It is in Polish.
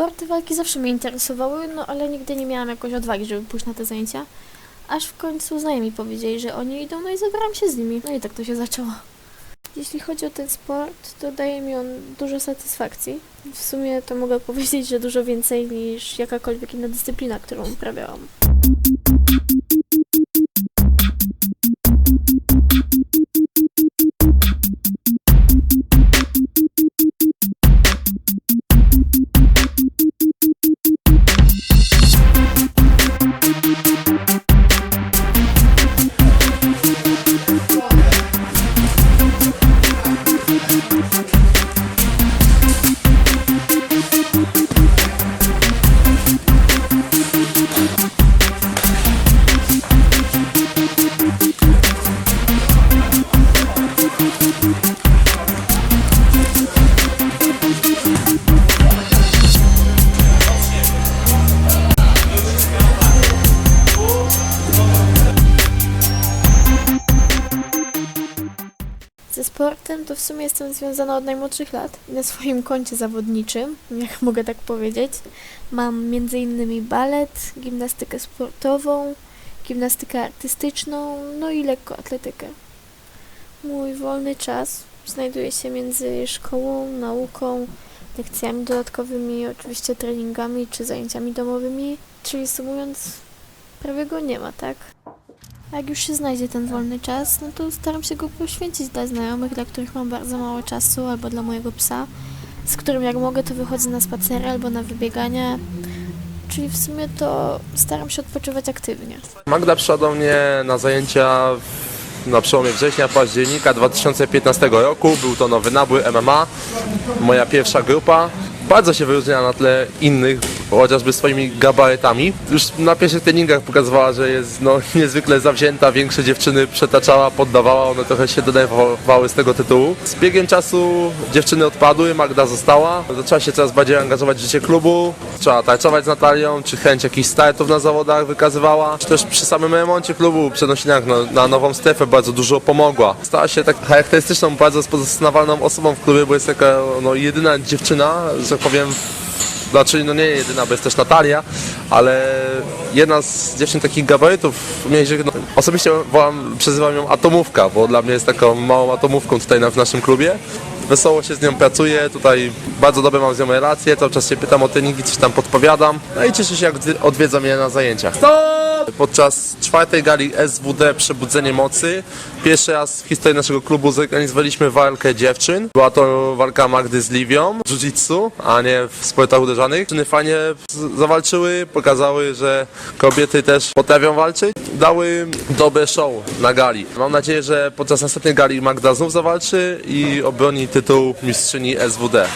Sporty walki zawsze mnie interesowały, no ale nigdy nie miałam jakoś odwagi, żeby pójść na te zajęcia. Aż w końcu znajomi powiedzieli, że oni idą, no i zabrałam się z nimi. No i tak to się zaczęło. Jeśli chodzi o ten sport, to daje mi on dużo satysfakcji. W sumie to mogę powiedzieć, że dużo więcej niż jakakolwiek inna dyscyplina, którą uprawiałam. Sportem to w sumie jestem związana od najmłodszych lat. Na swoim koncie zawodniczym, jak mogę tak powiedzieć, mam m.in. balet, gimnastykę sportową, gimnastykę artystyczną, no i lekkoatletykę. Mój wolny czas znajduje się między szkołą, nauką, lekcjami dodatkowymi, oczywiście treningami czy zajęciami domowymi, czyli sumując, prawie go nie ma, tak? A jak już się znajdzie ten wolny czas, no to staram się go poświęcić dla znajomych, dla których mam bardzo mało czasu, albo dla mojego psa, z którym jak mogę, to wychodzę na spacery albo na wybiegania. Czyli w sumie to staram się odpoczywać aktywnie. Magda przyszła do mnie na zajęcia na przełomie września, października 2015 roku. Był to nowy nabór MMA, moja pierwsza grupa. Bardzo się wyróżnia na tle innych, chociażby swoimi gabarytami. Już na pierwszych treningach pokazywała, że jest no, niezwykle zawzięta, większe dziewczyny przetaczała, poddawała, one trochę się denerwowały z tego tytułu. Z biegiem czasu dziewczyny odpadły, Magda została. Zaczęła się coraz bardziej angażować w życie klubu, zaczęła tańcować z Natalią, czy chęć jakichś startów na zawodach wykazywała. Czy też przy samym remoncie klubu, przenosinach na, na nową strefę bardzo dużo pomogła. Stała się tak charakterystyczną, bardzo rozpoznawalną osobą w klubie, bo jest taka no, jedyna dziewczyna, że tak powiem, znaczy no nie jedyna, bo jest też Natalia, ale jedna z dziewczyn takich gabarytów no, osobiście wołam, przezywam ją atomówka, bo dla mnie jest taką małą atomówką tutaj na, w naszym klubie. Wesoło się z nią pracuję, tutaj bardzo dobre mam z nią relacje, cały czas się pytam o treningi, coś tam podpowiadam. No i cieszę się jak odwie- odwiedza mnie na zajęciach. Podczas czwartej gali SWD Przebudzenie Mocy pierwszy raz w historii naszego klubu zorganizowaliśmy walkę dziewczyn. Była to walka Magdy z Liwią, jiu-jitsu, a nie w sportach uderzanych. Dziewczyny fajnie zawalczyły, pokazały, że kobiety też potrafią walczyć. Dały dobre show na gali. Mam nadzieję, że podczas następnej gali Magda znów zawalczy i obroni tytuł mistrzyni SWD.